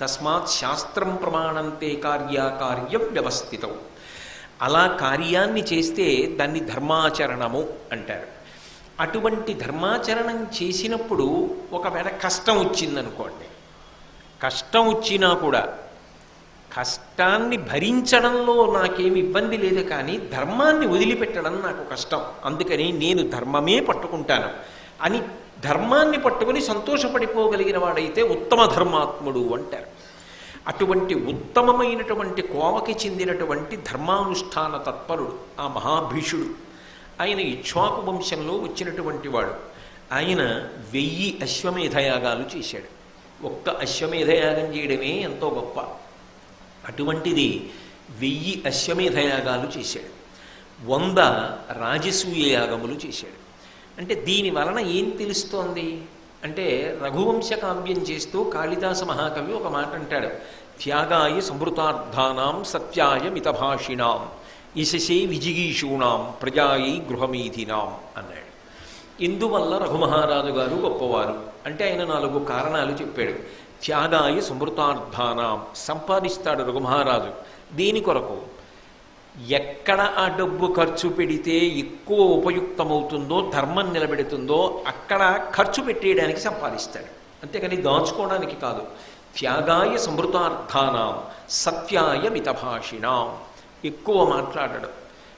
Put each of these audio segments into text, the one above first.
తస్మాత్ శాస్త్రం ప్రమాణంతే కార్యాకార్య వ్యవస్థితం. అలా కార్యాన్ని చేస్తే దాన్ని ధర్మాచరణము అంటారు. అటువంటి ధర్మాచరణం చేసినప్పుడు ఒకవేళ కష్టం వచ్చిందనుకోండి కష్టం వచ్చినా కూడా కష్టాన్ని భరించడంలో నాకేమి ఇబ్బంది లేదు కానీ ధర్మాన్ని వదిలిపెట్టడం నాకు కష్టం. అందుకని నేను ధర్మమే పట్టుకుంటాను అని ధర్మాన్ని పట్టుకుని సంతోషపడిపోగలిగిన వాడైతే ఉత్తమ ధర్మాత్ముడు అంటారు. అటువంటి ఉత్తమమైనటువంటి కోవకి చెందినటువంటి ధర్మానుష్ఠాన తత్పరుడు ఆ మహాభీషుడు. ఆయన ఇక్ష్వాకు వంశంలో వచ్చినటువంటి వాడు. ఆయన వెయ్యి అశ్వమేధయాగాలు చేశాడు. ఒక్క అశ్వమేధయాగం చేయడమే ఎంతో గొప్ప. అటువంటిది వెయ్యి అశ్వమేధయాగాలు చేశాడు. వంద రాజసూయ యాగములు చేశాడు. అంటే దీని వలన ఏం తెలుస్తోంది? అంటే రఘువంశ కావ్యం చేస్తూ కాళిదాస మహాకవి ఒక మాట అంటాడు. త్యాగాయ సమృతార్థానాం సత్యాయ మితభాషిణాం యశసే విజిగీషూణాం ప్రజాయి గృహమీధినాం అన్నాడు. ఇందువల్ల రఘుమహారాజు గారు గొప్పవారు. అంటే ఆయన నాలుగు కారణాలు చెప్పాడు. త్యాగాయ సమృతార్థానాం సంపాదిస్తాడు రఘుమహారాజు. దీని కొరకు ఎక్కడ ఆ డబ్బు ఖర్చు పెడితే ఎక్కువ ఉపయుక్తమవుతుందో ధర్మం నిలబెడుతుందో అక్కడ ఖర్చు పెట్టేయడానికి సంపాదిస్తాడు. అంతేకాని దాచుకోవడానికి కాదు. త్యాగాయ సమృతార్థానాం సత్యాయ మితభాషిణాం. ఎక్కువ మాట్లాడడం.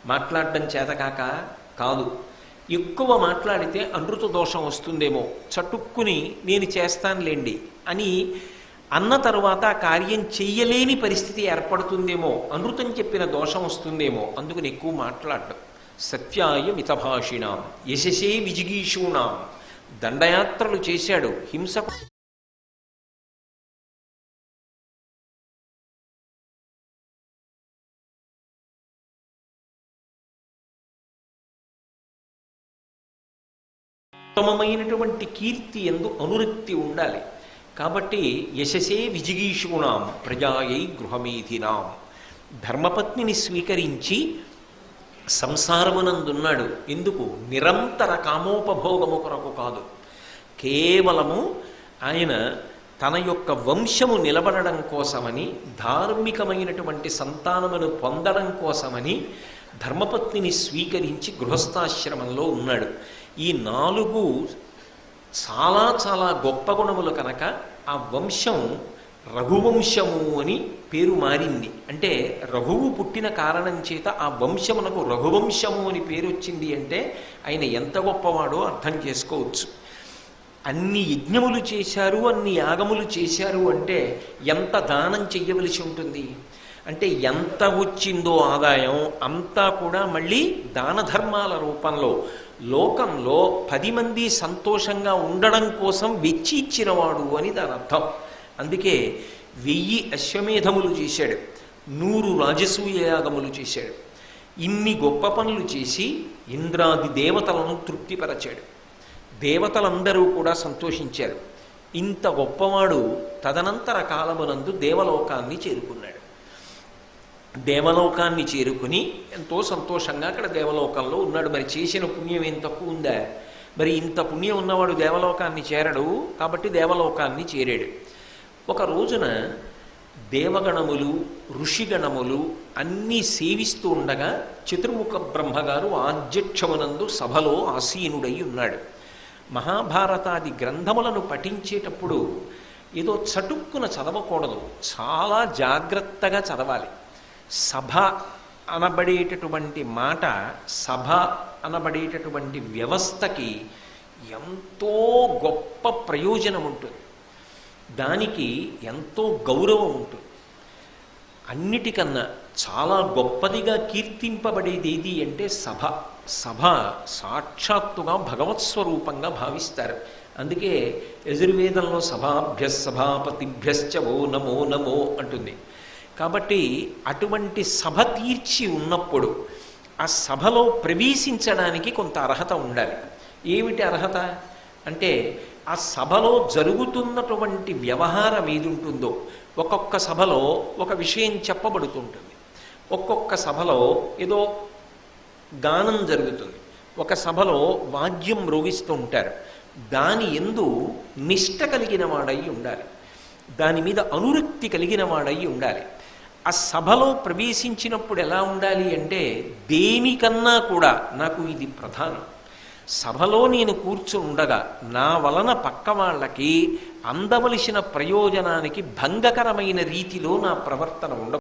మాట్లాడడం చేతకాక కాదు. ఎక్కువ మాట్లాడితే అనృత దోషం వస్తుందేమో. చటుక్కుని నేను చేస్తానులేండి అని అన్న తరువాత ఆ కార్యం చెయ్యలేని పరిస్థితి ఏర్పడుతుందేమో అనృతం చెప్పిన దోషం వస్తుందేమో అందుకని ఎక్కువ మాట్లాడడం. సత్యాయ మితభాషిణాం యశసే విజిగీషూణాం. దండయాత్రలు చేశాడు హింసకు ఉత్తమమైనటువంటి కీర్తి ఎందు అనురక్తి ఉండాలి. కాబట్టి యశసే విజిగీషుణాం ప్రజాయై గృహమీధినాం ధర్మపత్నిని స్వీకరించి సంసారమునందున్నాడు. ఎందుకు? నిరంతర కామోపభోగము కొరకు కాదు. కేవలము ఆయన తన యొక్క వంశము నిలబడడం కోసమని ధార్మికమైనటువంటి సంతానమును పొందడం కోసమని ధర్మపత్నిని స్వీకరించి గృహస్థాశ్రమంలో ఉన్నాడు. ఈ నాలుగు చాలా చాలా గొప్ప గుణములు కనుక ఆ వంశం రఘువంశము అని పేరు మారింది. అంటే రఘువు పుట్టిన కారణం చేత ఆ వంశమునకు రఘువంశము అని పేరు వచ్చింది అంటే ఆయన ఎంత గొప్పవాడో అర్థం చేసుకోవచ్చు. అన్ని యజ్ఞములు చేశారు అన్ని యాగములు చేశారు అంటే ఎంత దానం చెయ్యవలసి ఉంటుంది? అంటే ఎంత వచ్చిందో ఆదాయం అంతా కూడా మళ్ళీ దాన ధర్మాల రూపంలో లోకంలో పది మంది సంతోషంగా ఉండడం కోసం వెచ్చిచ్చినవాడు అని దాని అర్థం. అందుకే వెయ్యి అశ్వమేధములు చేశాడు నూరు రాజసూయయాగములు చేశాడు ఇన్ని గొప్ప పనులు చేసి ఇంద్రాది దేవతలను తృప్తిపరచాడు. దేవతలందరూ కూడా సంతోషించారు. ఇంత గొప్పవాడు తదనంతర కాలమునందు దేవలోకాన్ని చేరుకున్నాడు. దేవలోకాన్ని చేరుకుని ఎంతో సంతోషంగా అక్కడ దేవలోకంలో ఉన్నాడు. మరి చేసిన పుణ్యం ఏం తక్కువ ఉందా? మరి ఇంత పుణ్యం ఉన్నవాడు దేవలోకాన్ని చేరడు కాబట్టి దేవలోకాన్ని చేరాడు. ఒక రోజున దేవగణములు ఋషిగణములు అన్నీ సేవిస్తూ ఉండగా చతుర్ముఖ బ్రహ్మగారు ఆధ్యక్షమునందు సభలో ఆసీనుడై ఉన్నాడు. మహాభారతాది గ్రంథములను పఠించేటప్పుడు ఏదో చటుక్కున చదవకూడదు. చాలా జాగ్రత్తగా చదవాలి. సభ అనబడేటటువంటి మాట సభ అనబడేటటువంటి వ్యవస్థకి ఎంతో గొప్ప ప్రయోజనం ఉంటుంది. దానికి ఎంతో గౌరవం ఉంటుంది. అన్నిటికన్నా చాలా గొప్పదిగా కీర్తింపబడేది ఏది అంటే సభ. సభ సాక్షాత్తుగా భగవత్ స్వరూపంగా భావిస్తారు. అందుకే యజుర్వేదంలో సభాభ్య సభాపతిభ్యశ్చవో నమో నమో అంటుంది. కాబట్టి అటువంటి సభ తీర్చి ఉన్నప్పుడు ఆ సభలో ప్రవేశించడానికి కొంత అర్హత ఉండాలి. ఏమిటి అర్హత? అంటే ఆ సభలో జరుగుతున్నటువంటి వ్యవహారం ఏది ఉంటుందో ఒక్కొక్క సభలో ఒక విషయం చెప్పబడుతుంటుంది. ఒక్కొక్క సభలో ఏదో గానం జరుగుతుంది. ఒక సభలో వాద్యం మ్రోగిస్తూ ఉంటారు దాని ఎందు నిష్ట కలిగిన వాడై ఉండాలి. దాని మీద అనురక్తి కలిగిన వాడై ఉండాలి. ఆ సభలో ప్రవేశించినప్పుడు ఎలా ఉండాలి అంటే దేనికన్నా కూడా నాకు ఇది ప్రధానం. సభలో నేను కూర్చుని ఉండగా నా వలన పక్క వాళ్ళకి అందవలసిన ప్రయోజనానికి భంగకరమైన రీతిలో నా ప్రవర్తన ఉండ